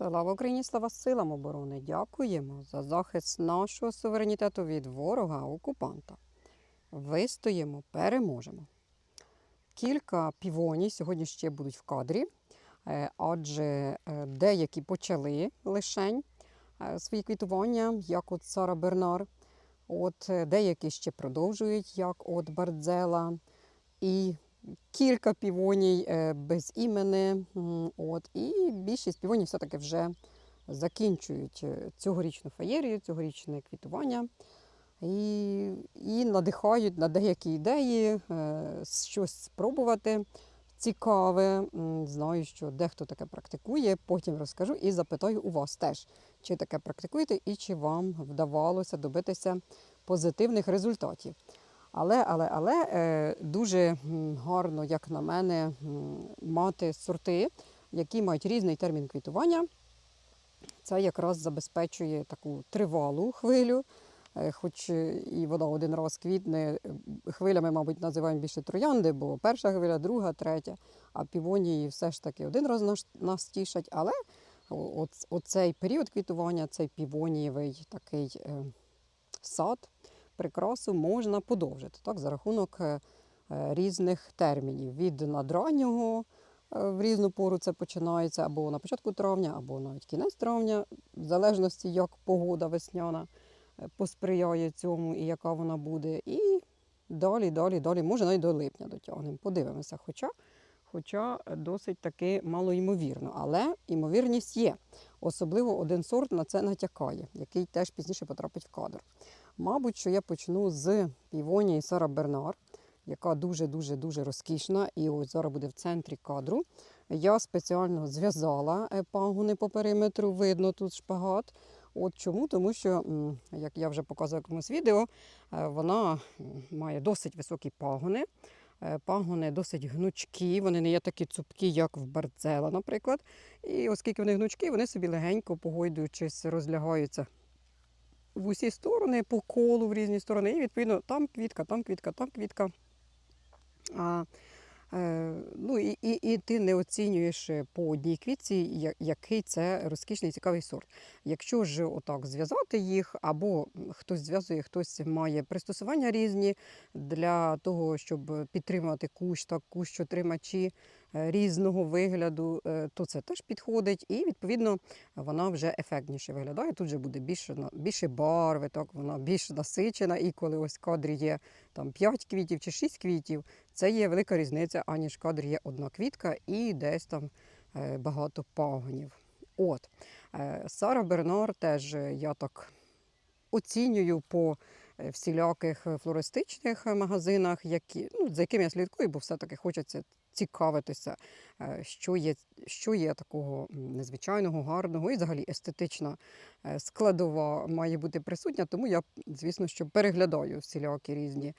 Слава Україні, слава силам оборони! Дякуємо за захист нашого суверенітету від ворога окупанта. Вистоїмо, переможемо. Кілька півоній сьогодні ще будуть в кадрі, е, адже е, деякі почали лишень е, свої квітування, як от Сара Бернар. От деякі ще продовжують, як от Бардзела. І кілька півоній е, без імени. От, і більшість півоній все-таки вже закінчують е, цьогорічну феєрію, цьогорічне квітування. І, і надихають на деякі ідеї, е, щось спробувати цікаве. Знаю, що дехто таке практикує, потім розкажу і запитаю у вас теж, чи таке практикуєте і чи вам вдавалося добитися позитивних результатів. Але, але, але е, дуже гарно, як на мене, мати сорти, які мають різний термін квітування. Це якраз забезпечує таку тривалу хвилю. Е, Хоч е, і вона один раз квітне, хвилями, мабуть, називаємо більше троянди, бо перша хвиля, друга, третя, а півонії все ж таки один раз нас, тішать. Але оцей період квітування, цей півонієвий такий сад, прикрасу можна подовжити так, за рахунок е, е, різних термінів. Від надраннього е, в різну пору це починається або на початку травня, або навіть кінець травня, в залежності, як погода весняна посприяє цьому і яка вона буде. І далі, далі, далі, може навіть до липня дотягнемо. Подивимося. Хоча, хоча досить таки малоймовірно, але ймовірність є. Особливо один сорт на це натякає, який теж пізніше потрапить в кадр. Мабуть, що я почну з півонії Сара Бернар, яка дуже-дуже дуже розкішна, і ось зараз буде в центрі кадру. Я спеціально зв'язала е, пагони по периметру, видно тут шпагат. От чому? Тому що, як я вже показувала в якомусь відео, е, вона має досить високі пагони. Е, Пагони досить гнучкі, вони не є такі цупкі, як в Барцела, наприклад. І оскільки вони гнучкі, вони собі легенько, погойдуючись, розлягаються в усі сторони, по колу в різні сторони. І відповідно там квітка, там квітка, там квітка. А, е, ну, і, і, і ти не оцінюєш е, по одній квітці, який це розкішний цікавий сорт. Якщо ж отак зв'язати їх, або хтось зв'язує, хтось має пристосування різні для того, щоб підтримувати кущ, так кущ отримачі різного вигляду, е, то це теж підходить. І відповідно вона вже ефектніше виглядає. Тут вже буде більше, більше барви, так вона більш насичена. І коли ось в кадрі є там 5 квітів чи 6 квітів, це є велика різниця, аніж в кадрі є одна квітка і десь там е, багато пагонів. От. Е, Сара Бернар теж я так оцінюю по всіляких е, флористичних е, магазинах, які, ну, за якими я слідкую, бо все-таки хочеться цікавитися, е, що є, що є такого незвичайного, гарного і взагалі естетична складова має бути присутня. Тому я, звісно, що переглядаю всілякі різні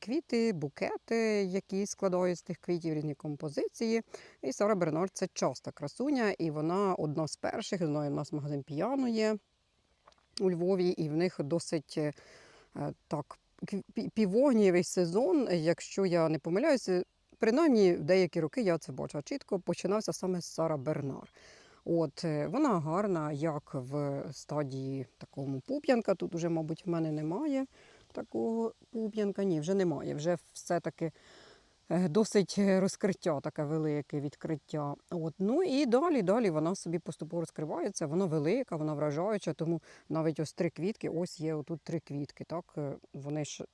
квіти, букети, які складають з тих квітів, різні композиції. І Сара Бернар це часта красуня, і вона одна з перших. Знаю, у нас магазин піано є у Львові, і в них досить так кв- пі- півогнієвий сезон, якщо я не помиляюся, принаймні в деякі роки я це бачила чітко, починався саме з Сара Бернар. От е, вона гарна, як в стадії такому пуп'янка. Тут уже, мабуть, в мене немає такого пуп'янка. Ні, вже немає. Вже все-таки е, досить е, розкриття, таке велике відкриття. От. Ну і далі, далі вона собі поступово розкривається. Вона велика, вона вражаюча, тому навіть ось три квітки, ось є отут три квітки. Так? е, Вони ж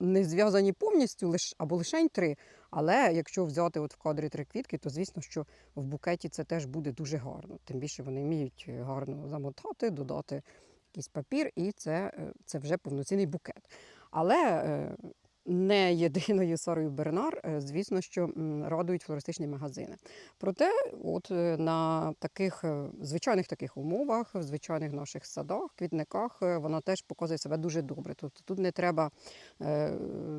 не зв'язані повністю, або лише три. Але якщо взяти от в кадрі три квітки, то звісно, що в букеті це теж буде дуже гарно. Тим більше вони вміють е, гарно замотати, додати якийсь папір, і це, е, це вже повноцінний букет. Але е, не єдиною Сарою Бернар, е, звісно, що радують флористичні магазини. Проте, от е, на таких е, звичайних таких умовах, в звичайних наших садах, квітниках, вона теж показує себе дуже добре. Тобто тут не треба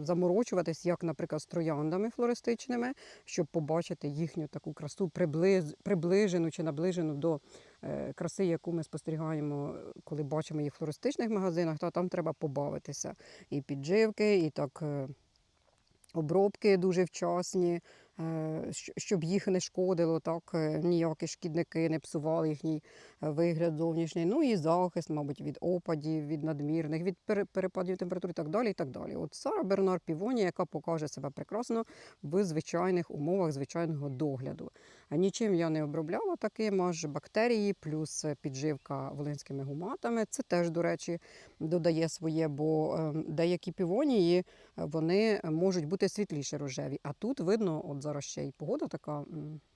заморочуватись, як, наприклад, з трояндами флористичними, щоб побачити їхню таку красу приближ, приближену чи наближену до краси, яку ми спостерігаємо, коли бачимо їх в флористичних магазинах, то там треба побавитися. І підживки, і так. е, Обробки дуже вчасні, е, щоб їх не шкодило, так, е, ніякі шкідники не псували їхній е, вигляд зовнішній. Ну і захист, мабуть, від опадів, від надмірних, від перепадів температури і так далі. І так далі. От Сара Бернар Півонія, яка покаже себе прекрасно в звичайних умовах звичайного догляду. Нічим я не обробляла таким, аж бактерії, плюс е, підживка волинськими гуматами. Це теж, до речі, додає своє, бо е, деякі півонії е, вони можуть бути світліше рожеві. А тут видно, от зараз ще й погода така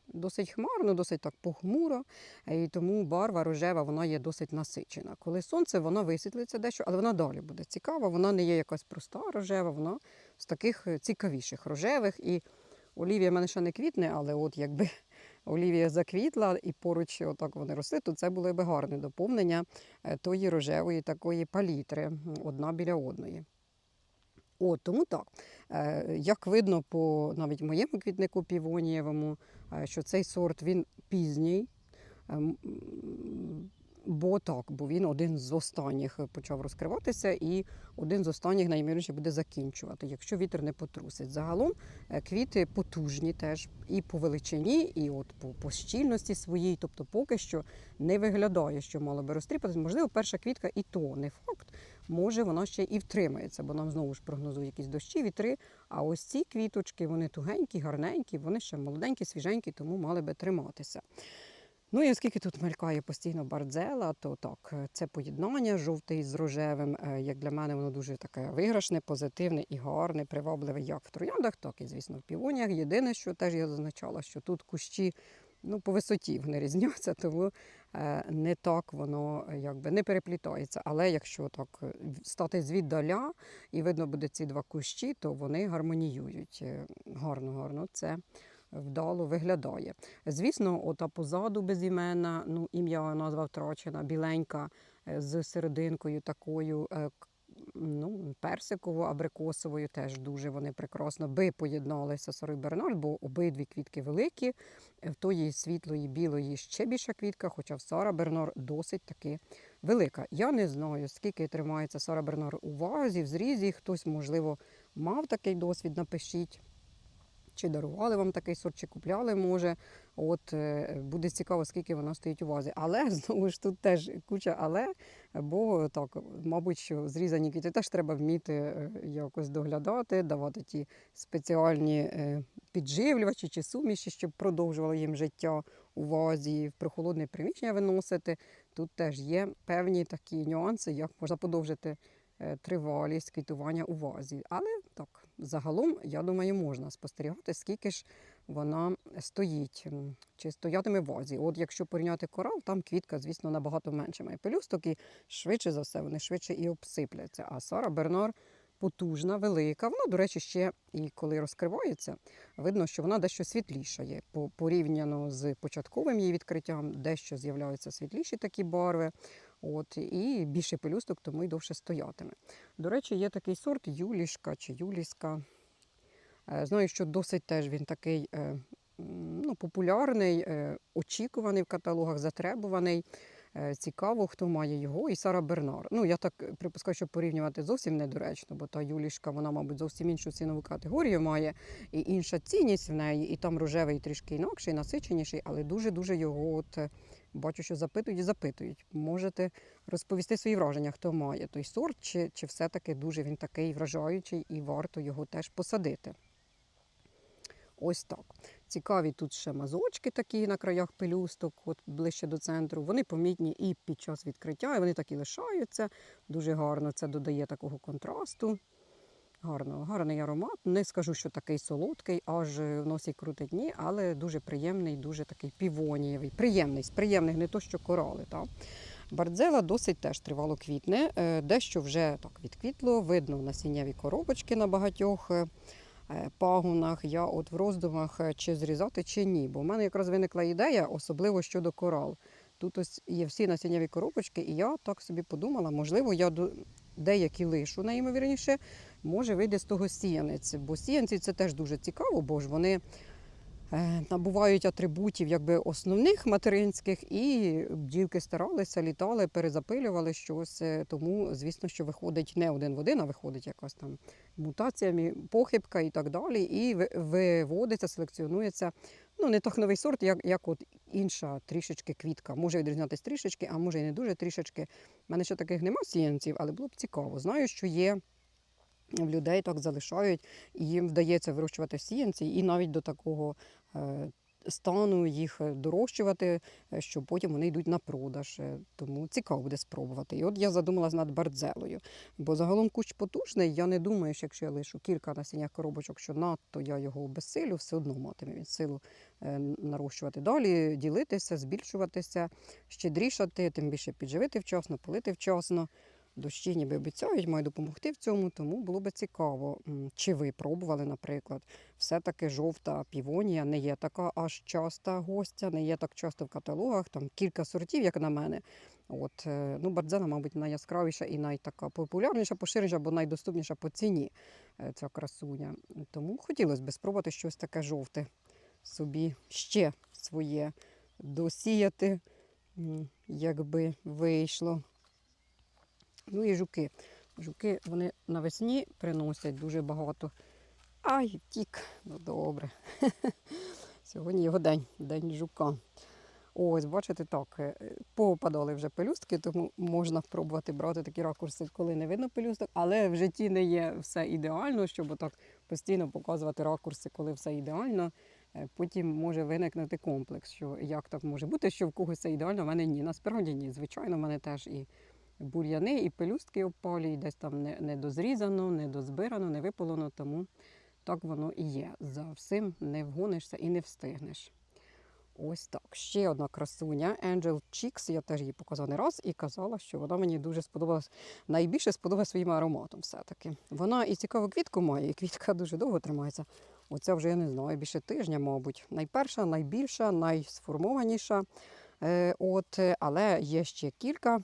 досить хмарно, досить так похмуро, і тому барва рожева вона є досить насичена. Коли сонце, вона висвітлиться дещо, але вона далі буде цікава. Вона не є якась проста рожева, вона з таких е, цікавіших рожевих. І Олівія в мене ще не квітне, але от якби Олівія заквітла і поруч отак вони росли, то це було би гарне доповнення е, тої рожевої такої палітри, одна біля одної. О, тому так. Е, Як видно по навіть моєму квітнику півонієвому, е, що цей сорт він пізній. Бо так, бо він один з останніх почав розкриватися, і один з останніх найімовірніше буде закінчувати, якщо вітер не потрусить. Загалом е, квіти потужні теж і по величині, і от по, по щільності своїй. Тобто, поки що не виглядає, що мало би розтріпатись. Можливо, перша квітка і то не факт. Може, вона ще і втримається, бо нам знову ж прогнозують якісь дощі, вітри. А ось ці квіточки, вони тугенькі, гарненькі, вони ще молоденькі, свіженькі, тому мали би триматися. Ну і оскільки тут мелькає постійно бардзела, то так, е, це поєднання жовтий з рожевим. е, Як для мене, воно дуже таке виграшне, позитивне і гарне, привабливе як в трояндах, так і, звісно, в півоніях. Єдине, що теж я зазначала, що тут кущі ну, по висоті вони різняться, тому е, не так воно якби не переплітається. Але якщо так стати звіддаля і видно буде ці два кущі, то вони гармоніюють. Е, Гарно, гарно це вдало виглядає. Звісно, ота позаду безіменна, ну ім'я назва втрачена, біленька е, з серединкою такою. е, Ну, персиково-абрикосовою теж дуже вони прекрасно би поєдналися Сарою Бернард, бо обидві квітки великі. Е, В тої світлої, білої ще більша квітка, хоча в Сара Бернар досить таки велика. Я не знаю, скільки тримається Сара Бернар у вазі, в зрізі. Хтось, можливо, мав такий досвід, напишіть. Чи дарували вам такий сорт, чи купляли, може. От е, буде цікаво, скільки вона стоїть у вазі. Але знову ж тут теж куча але, бо так, мабуть, що зрізані квіти теж треба вміти е, якось доглядати, давати ті спеціальні е, підживлювачі чи суміші, щоб продовжували їм життя у вазі, в прохолодне приміщення виносити. Тут теж є певні такі нюанси, як можна подовжити тривалість квітування у вазі. Але так, загалом, я думаю, можна спостерігати, скільки ж вона стоїть, чи стоятиме в вазі. От якщо порівняти корал, там квітка, звісно, набагато менше має пелюсток, і швидше за все вони швидше і обсипляться. А Сара Бернар потужна, велика. Вона, до речі, ще і коли розкривається, видно, що вона дещо світліша є. Порівняно з початковим її відкриттям, дещо з'являються світліші такі барви. От, і більше пелюсток, тому й довше стоятиме. До речі, є такий сорт Юлішка чи Юліска. Е, Знаю, що досить теж він такий е, ну, популярний, е, очікуваний в каталогах, затребуваний. Цікаво, хто має його, і Сара Бернар. Ну, я так припускаю, що порівнювати зовсім недоречно, бо та Юлішка, вона, мабуть, зовсім іншу цінову категорію має, і інша цінність в неї, і там рожевий трішки інакший, насиченіший, але дуже-дуже його от бачу, що запитують і запитують. Можете розповісти свої враження, хто має той сорт, чи, чи все-таки дуже він такий вражаючий і варто його теж посадити. Ось так. Цікаві тут ще мазочки такі на краях пелюсток, от ближче до центру. Вони помітні і під час відкриття, і вони так і лишаються. Дуже гарно це додає такого контрасту. Гарно, гарний аромат. Не скажу, що такий солодкий, аж в носі крутить ні, але дуже приємний, дуже такий півонієвий. Приємний, з приємних, не то, що корали. Та. Бардзела досить теж тривало квітне. Е, Дещо вже так відквітло, видно насіннєві коробочки на багатьох е, е. Я от в роздумах, е, чи зрізати, чи ні. Бо в мене якраз виникла ідея, особливо щодо корал. Тут ось є всі насіннєві коробочки, і я так собі подумала, можливо, я деякі лишу, найімовірніше, може вийде з того сіянець. Бо сіянці це теж дуже цікаво, бо ж вони набувають атрибутів якби основних материнських, і бджілки старалися, літали, перезапилювали щось. е, Тому, звісно, що виходить не один в один, а виходить якась там мутаціями, похибка і так далі. І виводиться, селекціонується. Ну, не так новий сорт, як, як от інша трішечки квітка. Може відрізнятись трішечки, а може і не дуже трішечки. У мене ще таких нема сіянців, але було б цікаво. Знаю, що є в людей так залишають, і їм вдається вирощувати сіянці, і навіть до такого е, стану їх е, дорощувати, е, що потім вони йдуть на продаж. Е, Тому цікаво буде спробувати. І от я задумалась над бардзелою. Бо загалом кущ потужний. Я не думаю, що якщо я лишу кілька насіння коробочок, що надто я його обезсилю, все одно матиме він силу е, нарощувати далі, ділитися, збільшуватися, щедрішати, тим більше підживити вчасно, полити вчасно. Дощі ніби обіцяють, мають допомогти в цьому, тому було би цікаво, чи ви пробували, наприклад. Все-таки жовта півонія не є така аж часта гостя, не є так часто в каталогах, там кілька сортів, як на мене. От, е, ну, бардзена, мабуть, найяскравіша і найтака популярніша, поширеніша, бо найдоступніша по ціні е, ця красуня. Тому хотілося б спробувати щось таке жовте собі ще своє досіяти, якби вийшло. Ну і жуки. Жуки вони навесні приносять дуже багато. Ай, втік. Ну добре. Сьогодні його день, день жука. Ось, бачите, так, е, повпадали вже пелюстки, тому можна пробувати брати такі ракурси, коли не видно пелюсток, але в житті не є все ідеально, щоб отак постійно показувати ракурси, коли все ідеально. Е, Потім може виникнути комплекс, що як так може бути, що в когось це ідеально, в мене ні. Насправді ні. Звичайно, в мене теж і бур'яни, і пелюстки опалі, десь там не, не дозрізано, не виполоно, тому так воно і є. За всім не вгонишся і не встигнеш. Ось так. Ще одна красуня Angel Cheeks. Я теж її показала не раз і казала, що вона мені дуже сподобалась. Найбільше сподобалась своїм ароматом все-таки. Вона і цікаву квітку має, і квітка дуже довго тримається. Оця вже я не знаю, більше тижня, мабуть. Найперша, найбільша, найсформованіша. Е, от, але є ще кілька.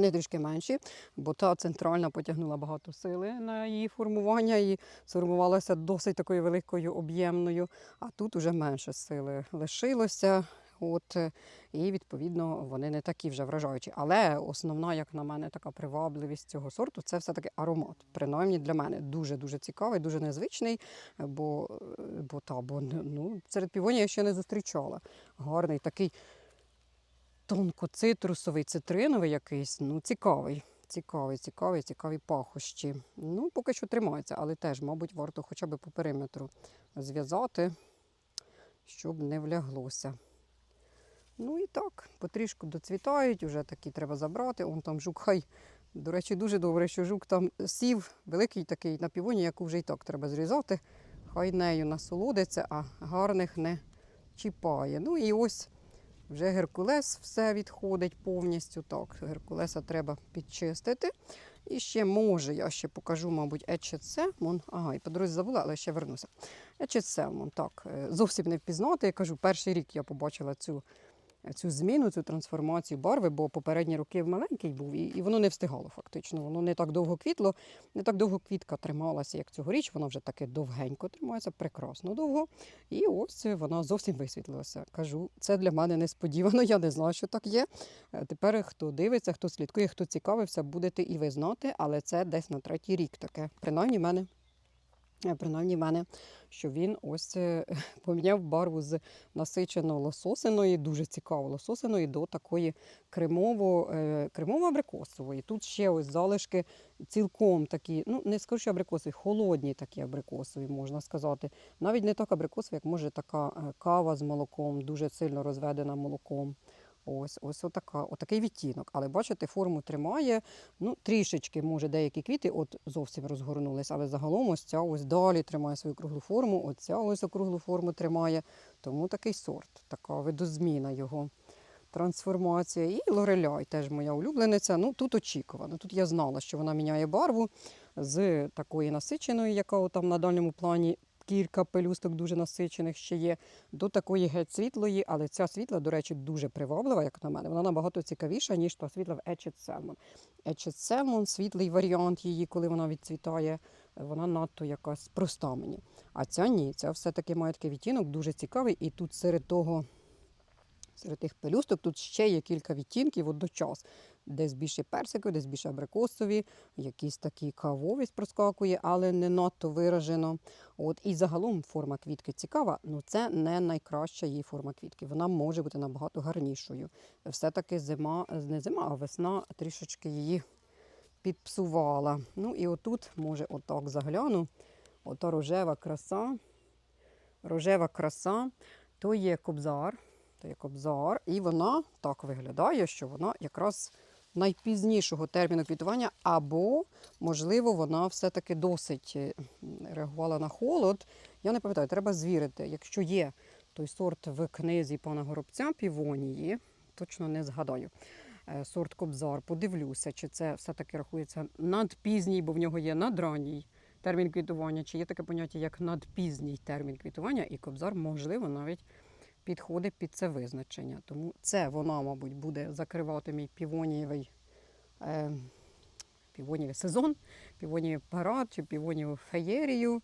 Вони трішки менші, бо та центральна потягнула багато сили на її формування і сформувалася досить такою великою об'ємною, а тут уже менше сили лишилося. От, е, і відповідно вони не такі вже вражаючі. Але основна, як на мене, така привабливість цього сорту це все-таки аромат. Принаймні для мене дуже дуже цікавий, дуже незвичний. Бо, е, бо та, бо ну, серед півонів я ще не зустрічала. Гарний такий тонко-цитрусовий, цитриновий якийсь, ну цікавий. Цікавий, цікавий, цікаві пахощі. Ну, поки що тримається, але теж, мабуть, варто хоча б по периметру зв'язати, щоб не вляглося. Ну і так, потрішку доцвітають, вже такі треба забрати. Он там жук хай. До речі, дуже добре, що жук там сів, великий такий на півоні, яку вже і так треба зрізати. Хай нею насолодиться, а гарних не чіпає. Ну і ось вже Геркулес все відходить повністю. Так, Геркулеса треба підчистити. І ще може, я ще покажу, мабуть, Ечецемон. Ага, і по дорозі забула, але ще вернуся. Ечецемон, так, е, зовсім не впізнати. Я кажу, перший рік я побачила цю, цю зміну, цю трансформацію барви, бо попередні роки маленький був, і, і воно не встигало фактично. Воно не так довго квітло, не так довго квітка трималася, як цьогоріч. Вона вже таки довгенько тримається, прекрасно довго. І ось вона зовсім висвітлилася. Кажу, це для мене несподівано. Я не знала, що так є. Е, Тепер хто дивиться, хто слідкує, хто цікавився, будете і ви знати, але це десь на третій рік таке. Принаймні мене. Е, Принаймні в мене, що він ось е, поміняв барву з насичено лососиної, дуже цікаво лососиної, до такої е, кремово-абрикосової. Тут ще ось залишки цілком такі, ну не скажу, що абрикосові, холодні такі абрикосові, можна сказати. Навіть не так абрикосові, як може така кава з молоком, дуже сильно розведена молоком. Ось, ось отака, отакий відтінок. Але бачите, форму тримає. Ну, трішечки, може, деякі квіти от зовсім розгорнулись, але загалом ось ця ось далі тримає свою круглу форму, оця ось округлу форму тримає. Тому такий сорт, така видозміна його трансформація. І лореляй теж моя улюблениця. Ну, тут очікувано. Тут я знала, що вона міняє барву з такої насиченої, яка там на дальньому плані. Кілька пелюсток дуже насичених ще є, до такої геть світлої, але ця світла, до речі, дуже приваблива, як на мене. Вона набагато цікавіша, ніж та світла в Etched Salmon. Etched Salmon, світлий варіант її, коли вона відцвітає, вона надто якась проста мені. А ця ні, ця все-таки має такий відтінок, дуже цікавий. І тут серед того, серед тих пелюсток, тут ще є кілька відтінків водночас. Десь більше персикові, десь більше абрикосові, якісь такі кавовість проскакує, але не надто виражено. От і загалом форма квітки цікава, але це не найкраща її форма квітки. Вона може бути набагато гарнішою. Все-таки зима, не зима, а весна трішечки її підпсувала. Ну і отут, може, отак загляну. Ота рожева краса. Рожева краса, то є кобзар, то є кобзар, і вона так виглядає, що вона якраз найпізнішого терміну квітування, або, можливо, вона все-таки досить е, реагувала на холод. Я не пам'ятаю, треба звірити. Якщо є той сорт в книзі пана Горобця півонії, точно не згадаю. е, Сорт Кобзар, подивлюся, чи це все-таки рахується надпізній, бо в нього є надранній термін квітування, чи є таке поняття як надпізній термін квітування, і кобзар, можливо, навіть підходить під це визначення. Тому це вона, мабуть, буде закривати мій півонієвий, е, півонієвий сезон, півонієвий парад чи півонієву феєрію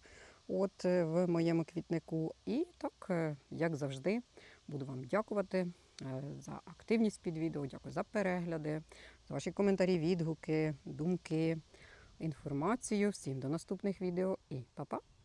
от, е, в моєму квітнику. І так, е, як завжди, буду вам дякувати е, за активність під відео, дякую за перегляди, за ваші коментарі, відгуки, думки інформацію. Всім до наступних відео і па-па!